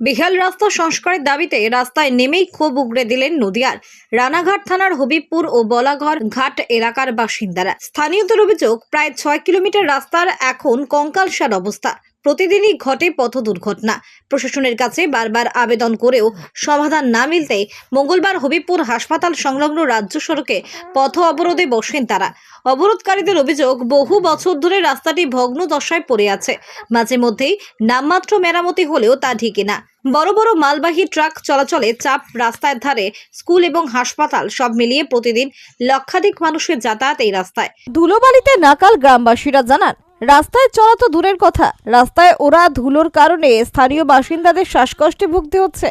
বিহাল রাস্তা সংস্কারের দাবিতে রাস্তায় নেমেই ক্ষোভ উগড়ে দিলেন নদিয়ার রানাঘাট থানার হবিবপুর ও বলাঘর ঘাট এলাকার বাসিন্দারা। স্থানীয়দের অভিযোগ, প্রায় ছয় কিলোমিটার রাস্তার এখন কঙ্কালসার অবস্থা। প্রতিদিনই ঘটে পথ দুর্ঘটনা। প্রশাসনের কাছে বারবার আবেদন করেও সমাধান না মিলতে মঙ্গলবার হবিবপুর হাসপাতাল সংলগ্ন রাজ্য সড়কে পথ অবরোধে বসেন তারা। অবরোধকারীদের অভিযোগ, বহু বছর ধরে রাস্তাটি ভগ্ন দশায় পড়ে আছে। মাঝে মধ্যেই নামমাত্র মেরামতি হলেও তা ঢেকে না। বড় বড় মালবাহী ট্রাক চলাচলে চাপ রাস্তার ধারে স্কুল এবং হাসপাতাল সব মিলিয়ে প্রতিদিন লক্ষাধিক মানুষের যাতায়াত এই রাস্তায়। ধুলোবালিতে নাকাল গ্রামবাসীরা জানান রাস্তায় চলা তো দূরের কথা। রাস্তায় ওরা ধুলোর কারণে স্থানীয় বাসিন্দাদের শ্বাসকষ্টে ভুগতে হচ্ছে।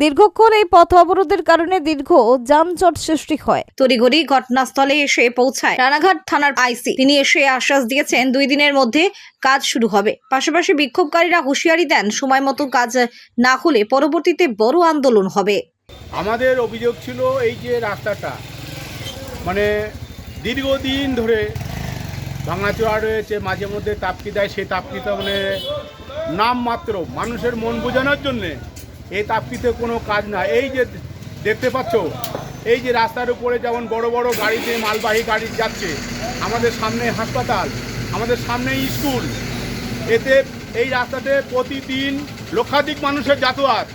দীর্ঘক্ষণ এই পথ অবরোধের কারণে দীর্ঘ যানজট সৃষ্টি হয়। তড়িঘড়ি ঘটনাস্থলে এসে পৌঁছায় রানাঘাট থানার আইসি। তিনি এসে আশ্বাস দিয়েছেন দুই দিনের মধ্যে কাজ শুরু হবে। পাশাপাশি বিক্ষোভকারীরা হুঁশিয়ারি দেন সময় মতো কাজ না হলে পরবর্তীতে বড় আন্দোলন হবে। আমাদের অভিযোগ ছিল এই যে রাস্তাটা মানে দীর্ঘদিন ধরে ভাঙাচোরা রয়েছে, মাঝে মধ্যে তাপকি দেয়, সেই তাপকিতে মানে নামমাত্র মানুষের মন বোঝানোর জন্যে এই তাপকিতে কোনো কাজ না। এই যে দেখতে পাচ্ছ, এই যে রাস্তার উপরে যেমন বড় বড় গাড়িতে মালবাহী গাড়ি যাচ্ছে, আমাদের সামনে হাসপাতাল, আমাদের সামনে স্কুল, এতে এই রাস্তাতে প্রতিদিন লক্ষাধিক মানুষের যাতায়াত।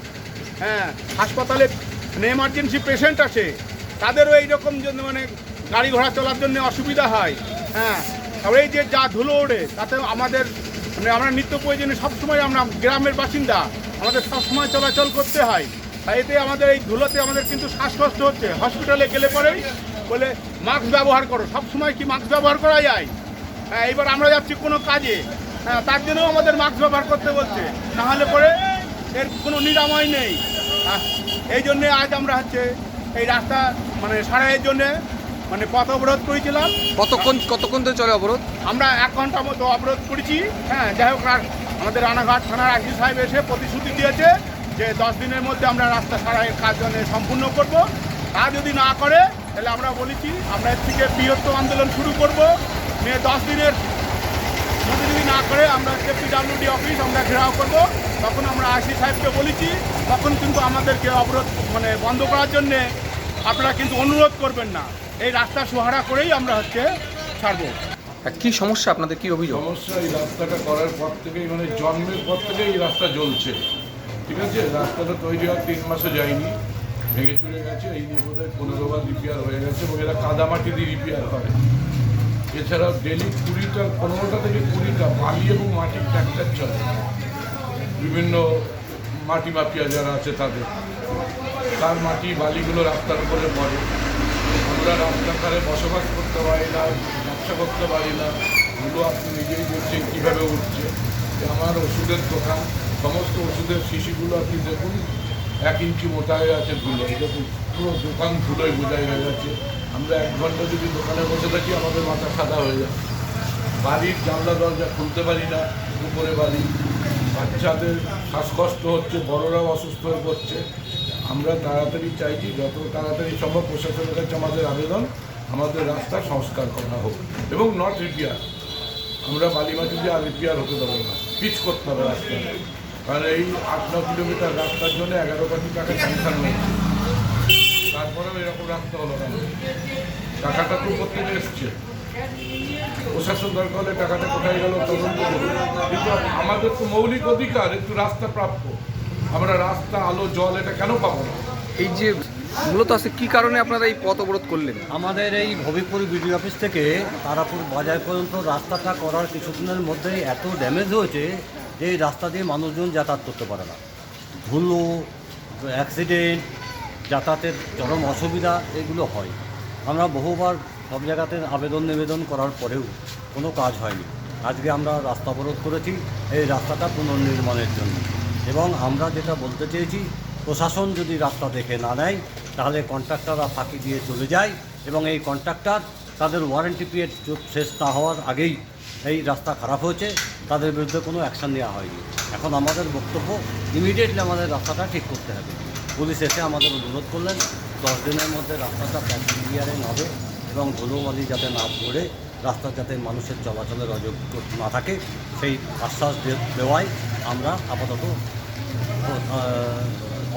হ্যাঁ হাসপাতালে এমার্জেন্সি পেশেন্ট আছে তাদেরও এইরকম মানে গাড়ি ঘোড়া চলার জন্য অসুবিধা হয়। হ্যাঁ তারপরে এই যে যা ধুলো ওড়ে তাতে আমাদের মানে আমরা নিত্য প্রয়োজনে সবসময় আমরা গ্রামের বাসিন্দা আমাদের সবসময় চলাচল করতে হয়। তাই এতে আমাদের এই ধুলোতে আমাদের কিন্তু শ্বাসকষ্ট হচ্ছে। হসপিটালে গেলে পরেই বলে মাস্ক ব্যবহার করো। সবসময় কি মাস্ক ব্যবহার করা যায়? হ্যাঁ এবার আমরা যাচ্ছি কোনো কাজে। হ্যাঁ তার জন্যও আমাদের মাস্ক ব্যবহার করতে বলছে। নাহলে পরে এর কোনো নিরাময় নেই। আহ, এই জন্যে আজ আমরা হচ্ছে এই রাস্তা মানে সারাইয়ের জন্যে মানে পথ অবরোধ করেছিলাম? কতক্ষণ কতক্ষণ ধরে চলে অবরোধ? আমরা এক ঘণ্টা মতো অবরোধ করেছি। হ্যাঁ যাই হোক আমাদের রানাঘাট থানার আইসি সাহেব এসে প্রতিশ্রুতি দিয়েছে যে দশ দিনের মধ্যে আমরা রাস্তা সারাই কাজ সম্পূর্ণ করব। তা যদি না করে তাহলে আমরা বলেছি আমরা এর থেকে বৃহত্তম আন্দোলন শুরু করব। নিয়ে দশ দিনের মধ্যে যদি না করে আমরা পিডাব্লিউডি অফিস আমরা ঘেরাও করব। তখন আমরা আইসি সাহেবকে বলেছি তখন কিন্তু আমাদেরকে অবরোধ মানে বন্ধ করার জন্যে আপনারা কিন্তু অনুরোধ করবেন না। এই রাস্তা সোহারা করেই আমরা হচ্ছে ছাড়বো। কি সমস্যা? আপনাদের কি অভিযোগ? সমস্যা এই রাস্তাটা করার পর থেকেই মানে জন্মের পর থেকেই এই রাস্তা জ্বলছে। ঠিক আছে? রাস্তাটা তৈরি হওয়ার তিন মাসও যায়নি। ভেঙে চলে গেছে এই নিয়ে বোধহয় পনেরো বার রিপেয়ার হয়ে গেছে এবং এরা কাদামাটি দিয়ে রিপেয়ার করে এছাড়াও ডেলি কুড়িটা পনেরোটা থেকে কুড়িটা বালি এবং মাটির ট্র্যাক্টর চলে। বিভিন্ন মাটি মাফিয়া যারা আছে তাদের। তার মাটি বালিগুলো রাস্তার উপরে পড়ে। আমরা রাস্তার ধারে বসবাস করতে পারি না, ব্যবসা করতে পারি না। এগুলো আপনি নিজেই দেখছেন কীভাবে উঠছে। যে আমার ওষুধের দোকান, সমস্ত ওষুধের শিশিগুলো আপনি দেখুন, এক ইঞ্চি মোটা হয়ে আছে ধুলো। দেখুন, পুরো দোকান ধুলোয় বোঝাই হয়ে যাচ্ছে। আমরা এক ঘণ্টা যদি দোকানে বসে থাকি, আমাদের মাথা সাদা হয়ে যায় বাড়ির জানলা দরজা খুলতে পারি না, উপরে বাড়ি বাচ্চাদের শ্বাসকষ্ট হচ্ছে, বড়রাও অসুস্থ হয়ে পড়ছে। আমরা তাড়াতাড়ি চাইছি, যত তাড়াতাড়ি সম্ভব প্রশাসনের কাছে আমাদের আবেদন, আমাদের রাস্তা সংস্কার করা হোক। এবং নট রিপেয়ার আমরা বালিমাটি দিয়ে আর রিপেয়ার হতে দেবো না। পিচ করতে হবে রাস্তা। কারণ এই আট ন কিলোমিটার রাস্তার জন্য এগারো কোটি টাকা স্যাংশন হয়েছে তারপরেও এরকম রাস্তা হলো না। টাকাটা তো প্রত্যেকে এসছে। প্রশাসন দরকার হলে টাকাটা কোথায় গেল তদন্ত কিন্তু আমাদের তো মৌলিক অধিকার, একটু রাস্তা প্রাপ্য। আমরা রাস্তা আলো জল এটা কেন পাবো না? এই যে মূলত আছে কি কারণে আপনারা এই পথ অবরোধ করলেন? আমাদের এই হবিপুর বিডিও অফিস থেকে তারাপুর বাজার পর্যন্ত রাস্তাটা করার কিছুদিনের মধ্যেই এত ড্যামেজ হয়েছে যে এই রাস্তা দিয়ে মানুষজন যাতায়াত করতে পারে না। ধুলো অ্যাক্সিডেন্ট যাতায়াতের চরম অসুবিধা এগুলো হয়। আমরা বহুবার সব জায়গাতে আবেদন নিবেদন করার পরেও কোনো কাজ হয়নি। আজকে আমরা রাস্তা অবরোধ করেছি এই রাস্তাটা পুনর্নির্মাণের জন্য। এবং আমরা যেটা বলতে চেয়েছি, প্রশাসন যদি রাস্তা দেখে না নেয়, তাহলে কন্ট্রাক্টররা ফাঁকি দিয়ে চলে যায় এবং এই কন্ট্রাক্টর তাদের ওয়ারেন্টি পিরিয়ড শেষ না হওয়ার আগেই এই রাস্তা খারাপ হয়েছে, তাদের বিরুদ্ধে কোনো অ্যাকশন নেওয়া হয়নি। এখন আমাদের বক্তব্য, ইমিডিয়েটলি আমাদের রাস্তাটা ঠিক করতে হবে। পুলিশ এসে আমাদের অনুরোধ করলেন, দশ দিনের মধ্যে রাস্তাটা প্যাক ক্লিয়ারিং হবে এবং ধুলোবালি যাতে না পড়ে রাস্তা যাতে মানুষের চলাচলের অযোগ্য না থাকে সেই আশ্বাস দেওয়ায় আমরা আপাতত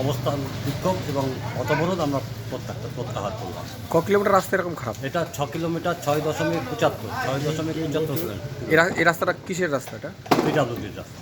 অবস্থান বিক্ষোভ এবং অতবরোধ আমরা প্রত্যাখ্যা প্রত্যাহার করলাম। ক কিলোমিটার রাস্তা এরকম খারাপ? এটা ছ কিলোমিটার ছয় দশমিক পঁচাত্তর ছয় দশমিক পঁচাত্তর এই এই রাস্তাটা কিসের রাস্তাটা পিডাব্লিউডির রাস্তা।